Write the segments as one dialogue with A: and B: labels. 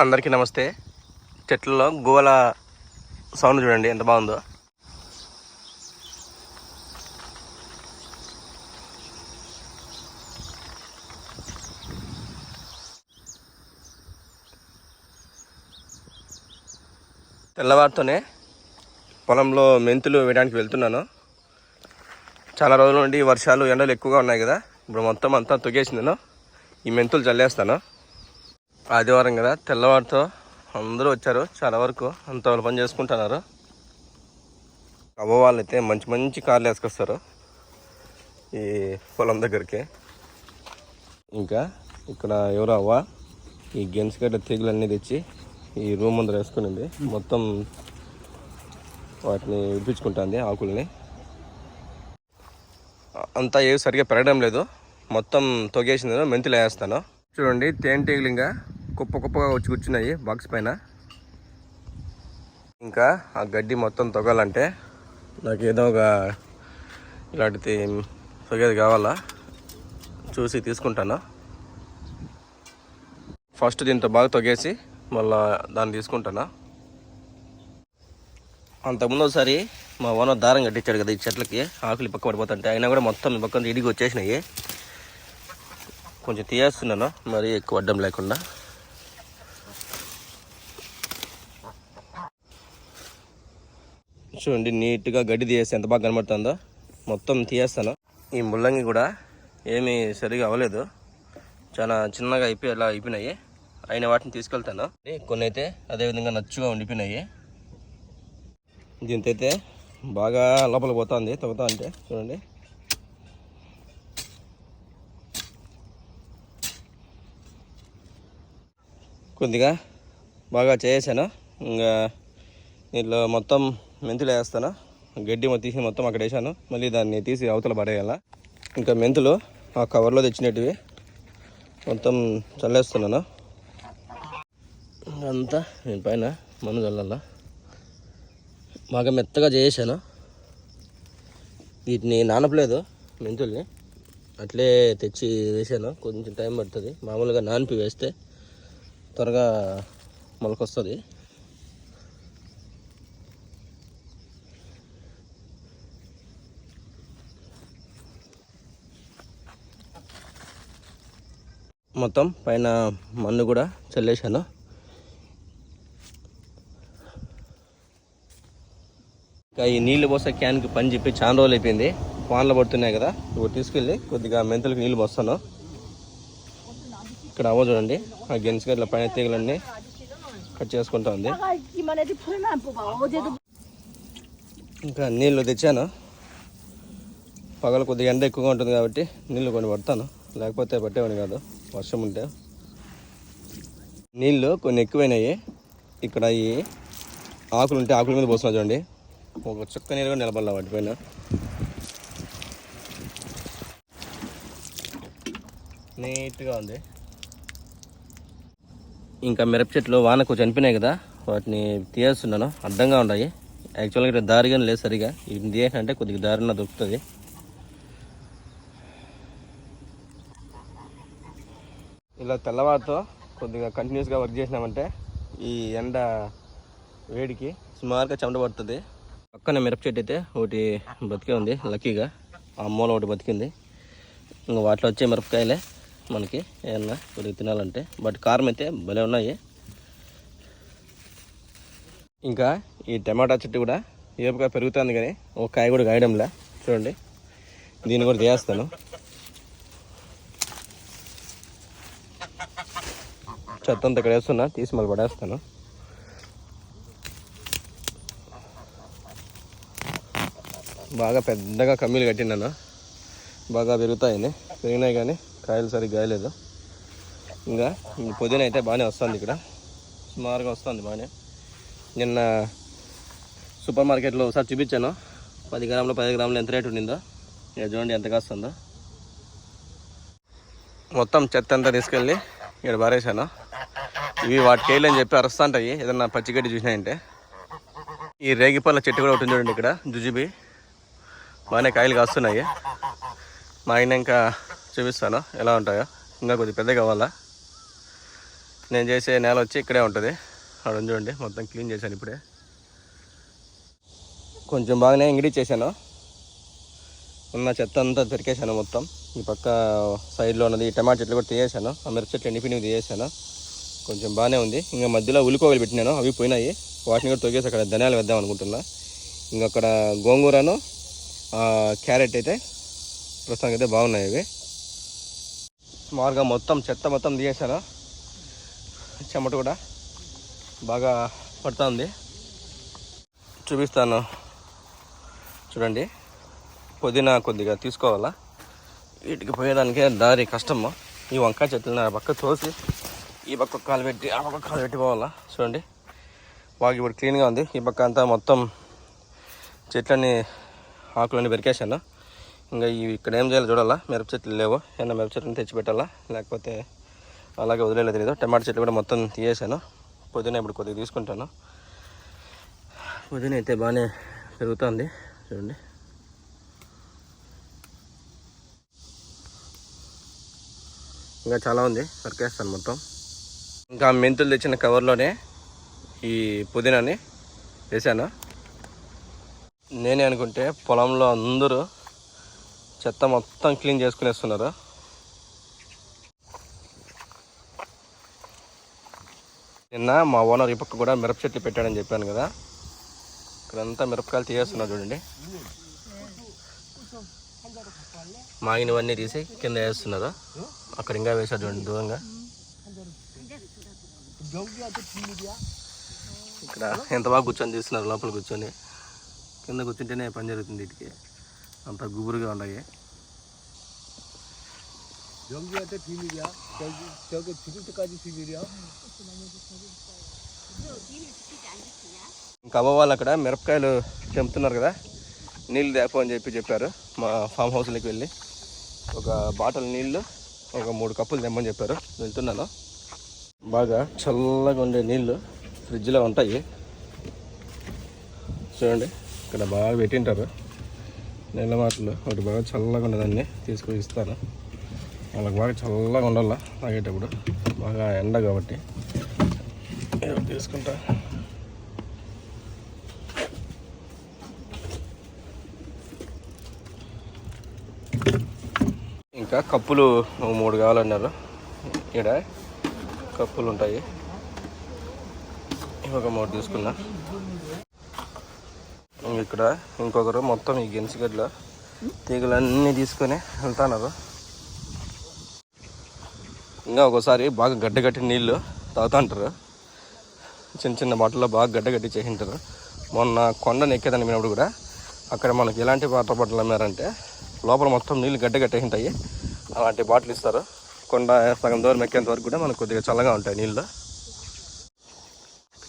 A: అందరికీ నమస్తే. చెట్లలో గోల సౌండ్ చూడండి ఎంత బాగుందో. తెల్లవారితోనే పొలంలో మెంతులు వేయడానికి వెళ్తున్నాను. చాలా రోజుల నుండి వర్షాలు ఎండలు ఎక్కువగా ఉన్నాయి కదా. ఇప్పుడు మొత్తం అంతా తొగేసిందను. ఈ మెంతులు చల్లేస్తాను. ఆదివారం కదా తెల్లవారితో అందరూ వచ్చారు చాలా వరకు అంత వాళ్ళు పని చేసుకుంటున్నారు. అవ్వ వాళ్ళు అయితే మంచి మంచి కార్లు వేసుకొస్తారు ఈ పొలం దగ్గరికి. ఇంకా ఇక్కడ ఎవరు అవ్వ ఈ గెన్స్ గడ్డ తీగలన్నీ తెచ్చి ఈ రూమ్ ముందర వేసుకునింది. మొత్తం వాటిని విడిపించుకుంటుంది ఆకుల్ని. అంతా ఏవి సరిగా పెరగడం లేదు మొత్తం తొగేసింది మెంతులు వేస్తాను. చూడండి తేనెటీగలు ఇంకా కుప్ప కుప్పగా వచ్చి కూర్చున్నాయి బాక్స్ పైన. ఇంకా ఆ గడ్డి మొత్తం తొగాలంటే నాకు ఏదో ఒక ఇలాంటిది తొగేది కావాలా? చూసి తీసుకుంటాను. ఫస్ట్ దీంతో బాగా తొగేసి మళ్ళా దాన్ని తీసుకుంటాను. అంతకుముందు ఒకసారి మా ఓనర్ దారం కట్టించాడు కదా ఈ చెట్లకి ఆకులు పక్క పడిపోతుంటే అయినా కూడా మొత్తం ఈ పక్కన ఇడిగి వచ్చేసినాయి. కొంచెం తీయేస్తున్నాను మరీ ఎక్కువ అడ్డం లేకుండా. చూడండి నీట్గా గడ్డి తీయేస్తే ఎంత బాగా కనబడుతుందో. మొత్తం తీయేస్తాను ఈ ముల్లంగి కూడా ఏమీ సరిగా అవ్వలేదు. చాలా చిన్నగా అయిపోయి అలా అయిపోయినాయి. అయిన వాటిని తీసుకెళ్తాను. కొన్ని అయితే అదేవిధంగా నచ్చుగా ఉండిపోయినాయి. దీంతైతే బాగా లోపల పోతుంది తవ్వుతా అంటే చూడండి. కొద్దిగా బాగా చేసాను ఇంకా దీంట్లో మొత్తం మెంతులు వేస్తాను? గడ్డి మొత్తం తీసి మొత్తం అక్కడ వేసాను మళ్ళీ దాన్ని తీసి అవతల పడేయాల? ఇంకా మెంతులు ఆ కవర్లో తెచ్చినట్టువి మొత్తం చల్లేస్తున్నాను? అంతా నేను పైన మన్ను చల్లాల. బాగా మెత్తగా చేసాను వీటిని నానపలేదు మెంతుల్ని. అట్లే తెచ్చి వేసాను. కొంచెం టైం పడుతుంది. మామూలుగా నానిపి వేస్తే త్వరగా మొలకొస్తుంది. మొత్తం పైన మన్ను కూడా చల్లేశాను. ఇంకా ఈ నీళ్ళు పోసే క్యాన్కి పని చెప్పి చాలా రోజులు అయిపోయింది. వానలు పడుతున్నాయి కదా. ఇప్పుడు తీసుకెళ్ళి కొద్దిగా మెంతులకు నీళ్ళు పోస్తాను. ఇక్కడ అవ్వ చూడండి. ఆ గెన్స్ పైన తీగలన్నీ కట్ చేసుకుంటా ఉంది. ఇంకా నీళ్ళు తెచ్చాను. పగలు కొద్దిగా ఎండ ఎక్కువగా ఉంటుంది కాబట్టి నీళ్ళు కొన్ని పడతాను. లేకపోతే పట్టేవాడిని కాదు. వర్షం ఉంటే నీళ్ళు కొన్ని ఎక్కువైనాయి. ఇక్కడ ఈ ఆకులు ఉంటే ఆకుల మీద పోస్తున్నా చూడండి. ఒక చుక్క నీళ్ళు కూడా నిలబడాల వాటిపైన నీట్గా ఉంది. ఇంకా మిరప చెట్లు వానకు చనిపోయినాయి కదా. వాటిని తీయేస్తున్నాను అడ్డంగా ఉన్నాయి. యాక్చువల్గా ఇక్కడ దారిగానే లేదు సరిగా. ఇది తీయాలంటే కొద్దిగా దారిన దొరుకుతుంది. ఇలా తెల్లవారితో కొద్దిగా కంటిన్యూస్గా వర్క్ చేసినామంటే ఈ ఎండ వేడికి సుమారుగా చెమట పడుతుంది పక్కన మిరప చెట్టు అయితే ఒకటి బతికే ఉంది లక్కీగా. ఆ మూల ఒకటి బతికింది ఇంకా వాటిలో వచ్చే మిరపకాయలే మనకి ఏమన్నా కొద్దిగా తినాలంటే. బట్ కారం అయితే భలే ఉన్నాయి. ఇంకా ఈ టమాటా చెట్టు కూడా ఏపుగా పెరుగుతుంది కానీ ఒక కాయ కూడా కాయడంలే. చూడండి. దీన్ని కూడా చేస్తాను. చెత్త అంతా ఇక్కడ వేస్తున్నా తీసి మళ్ళీ పడేస్తాను. బాగా పెద్దగా కమ్మీలు కట్టినాను బాగా పెరుగుతాయని. పెరిగినాయి కానీ కాయలు సరిగ్గా కాయలేదు. ఇంకా పుదీన అయితే బాగానే వస్తుంది ఇక్కడ. సుమారుగా వస్తుంది బాగానే. నిన్న సూపర్ మార్కెట్లో ఒకసారి చూపించాను. పది గ్రాములు పది గ్రాములు ఎంత రేటు ఉండిందో. ఇక చూడండి ఎంత కాస్తుందో. మొత్తం చెత్త అంతా తీసుకెళ్ళి ఇక్కడ పారేసాను ఇవి వాటి కేళ్ళు అని చెప్పి అరుస్తుంటాయి. ఏదన్నా పచ్చిగడ్డి చూసినాయంటే ఈ రేగిపళ్ళ చెట్టు కూడా ఒకటి చూడండి ఇక్కడ జుజుబి. బాగానే కాయలు కాస్తున్నాయి. మా ఆయన ఇంకా చూపిస్తాను. ఎలా ఉంటాయో. ఇంకా కొద్దిగా పెద్ద కావాలా. నేను చేసే నేల వచ్చి ఇక్కడే ఉంటుంది. అక్కడ చూడండి మొత్తం క్లీన్ చేశాను ఇప్పుడే. కొంచెం బాగానే ఇంగిడి చేశాను. ఉన్న చెత్త అంతా పెరికేశాను మొత్తం. ఈ పక్క సైడ్లో ఉన్నది టమాటా చెట్లు కూడా తీయేశాను ఆ మిరప చెట్లు ఎండిపోయినవి తీయేశాను కొంచెం బాగానే ఉంది. ఇంకా మధ్యలో ఉల్లికోవలు పెట్టినాను. అవి పోయినాయి. వాటిని కూడా తొగేసి అక్కడ ధనియాలు వేద్దాం అనుకుంటున్నా. ఇంకా అక్కడ గోంగూరను క్యారెట్ అయితే ప్రస్తుతానికి అయితే బాగున్నాయి అవి సుమారుగా మొత్తం చెత్త మొత్తం తీసేసాను చెమట కూడా బాగా పడుతూ ఉంది చూపిస్తాను. చూడండి. పుదీనా కొద్దిగా తీసుకోవాలా? వీటికి పోయేదానికే దారి కష్టము. ఈ వంకాయ చెట్లు నా పక్క తోసి ఈ పక్క కాలు పెట్టి ఆ పక్క కాలు పెట్టి పోవాలా చూడండి. బాగా ఇప్పుడు క్లీన్గా ఉంది. ఈ పక్క అంతా మొత్తం చెట్లన్నీ ఆకులన్నీ పెరికేసాను ఇంకా ఇవి ఇక్కడ ఏం చేయాలో చూడాలా? మిరప చెట్లు లేవు ఏమన్నా మిరప చెట్లను తెచ్చి పెట్టాలా? లేకపోతే అలాగే వదిలేదు తెలియదు టమాటా చెట్లు కూడా మొత్తం తీయేసాను పొద్దున ఇప్పుడు కొద్దిగా తీసుకుంటాను. పొద్దున అయితే బాగానే పెరుగుతుంది. చూడండి. ఇంకా చాలా ఉంది. సరికేస్తాను మొత్తం. ఇంకా మెంతులు తెచ్చిన కవర్లోనే ఈ పుదీనాని వేసాను నేనే అనుకుంటే పొలంలో అందరూ చెత్త మొత్తం క్లీన్ చేసుకునేస్తున్నారు. నిన్న మా ఓనర్ ఈ పక్క కూడా మిరప చెట్లు పెట్టాడని చెప్పాను కదా. ఇక్కడంతా మిరపకాయలు తీయేస్తున్నారు చూడండి. మాగినవన్నీ తీసి కింద వేస్తున్నారు. అక్కడ ఇంకా వేసారు చూడండి దూరంగా. ఇక్కడ ఎంత బాగా కూర్చొని చేస్తున్నారు లోపల కూర్చొని. కింద కూర్చుంటేనే పని జరుగుతుంది వీటికి అంత గుబురుగా ఉన్నాయి. ఇంకా అవ్వ వాళ్ళు అక్కడ మిరపకాయలు చెప్తున్నారు కదా. నీళ్ళు తేపో అని చెప్పి చెప్పారు. మా ఫామ్ హౌస్లోకి వెళ్ళి. ఒక బాటిల్ నీళ్ళు ఒక మూడు కప్పులు తెమ్మని చెప్పారు. వెళ్తున్నాను. బాగా చల్లగా ఉండే నీళ్ళు ఫ్రిడ్జ్లో ఉంటాయి. చూడండి ఇక్కడ బాగా పెట్టింటారు. నీళ్ళ మాటలు ఒకటి బాగా చల్లగా ఉండదాన్ని తీసుకొని ఇస్తాను. వాళ్ళకి బాగా చల్లగా ఉండాల తాగేటప్పుడు. బాగా ఎండ కాబట్టి. తీసుకుంటా. ఇంకా కప్పులు మూడు కావాలన్నారు. ఇక్కడ కప్పులు ఉంటాయి. ఒక మూడు తీసుకున్నా. ఇక్కడ ఇంకొకరు మొత్తం ఈ గెన్సిగడ్లో తీగలన్నీ తీసుకొని వెళ్తున్నారు. ఇంకా ఒకసారి బాగా గడ్డగట్టి నీళ్ళు తాగుతుంటారు చిన్న చిన్న బాటిల్లో బాగా గడ్డగట్టి చేసింటారు. మొన్న కొండను ఎక్కేదాన్ని పోయినప్పుడు కూడా అక్కడ మనకి ఎలాంటి వాటర్ బాటిల్ అమ్మారంటే లోపల మొత్తం నీళ్ళు గడ్డగట్టి ఉంటాయి అలాంటి బాటిల్ ఇస్తారు. కొండ సగం దూరం ఎక్కేంత వరకు కూడా మనకు కొద్దిగా చల్లగా ఉంటాయి నీళ్ళు.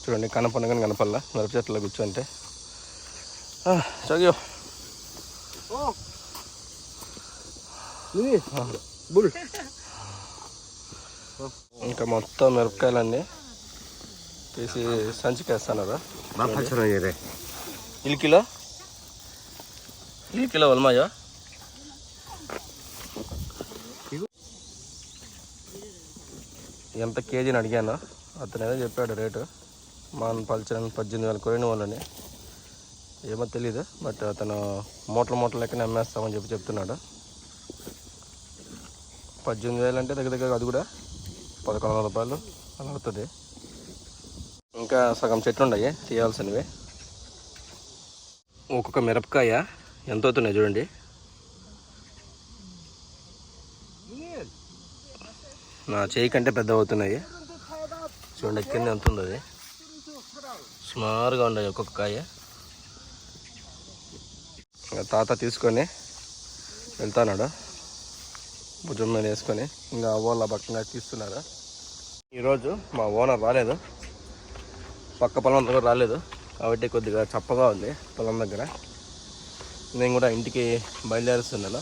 A: చూడండి కనపడిన కానీ కనపల్లా మిరప చెట్లలో కూర్చుంటే. చదివో. ఇంకా మొత్తం మిరపకాయలన్నీ తీసి సంచికి వేస్తానరా ఇల్కిలో ఇల్కిలో వల్మాయో? ఎంత కేజీని అడిగాను అతను ఏదో చెప్పాడు రేటు. మన పల్చని పద్దెనిమిది వేల కొరిన వాళ్ళని. ఏమో తెలియదు బట్ అతను మూటల మూటల లెక్కనే అమ్మేస్తామని చెప్పి చెప్తున్నాడు. పద్దెనిమిది వేలు అంటే దగ్గర దగ్గర అది కూడా పదకొండు వందల రూపాయలు అలా అవుతుంది. ఇంకా సగం చెట్లు ఉన్నాయి తీయాల్సినవి. ఒక్కొక్క మిరపకాయ ఎంత అవుతున్నాయి చూడండి. నా చేయి కంటే పెద్ద అవుతున్నాయి. చూడండి కింద ఎంత ఉంది అది సుమారుగా ఉన్నాయి ఒక్కొక్క కాయ. తాత తీసుకొని వెళ్తాన్నాడు. భుజం మీద వేసుకొని ఇంకా అవ్వాళ్ళ పక్కన తీస్తున్నారు ఈరోజు మా ఓనర్ రాలేదు. పక్క పొలం దగ్గర రాలేదు. కాబట్టి కొద్దిగా చప్పగా ఉంది పొలం దగ్గర. నేను కూడా ఇంటికి బయలుదేరుస్తున్నాను.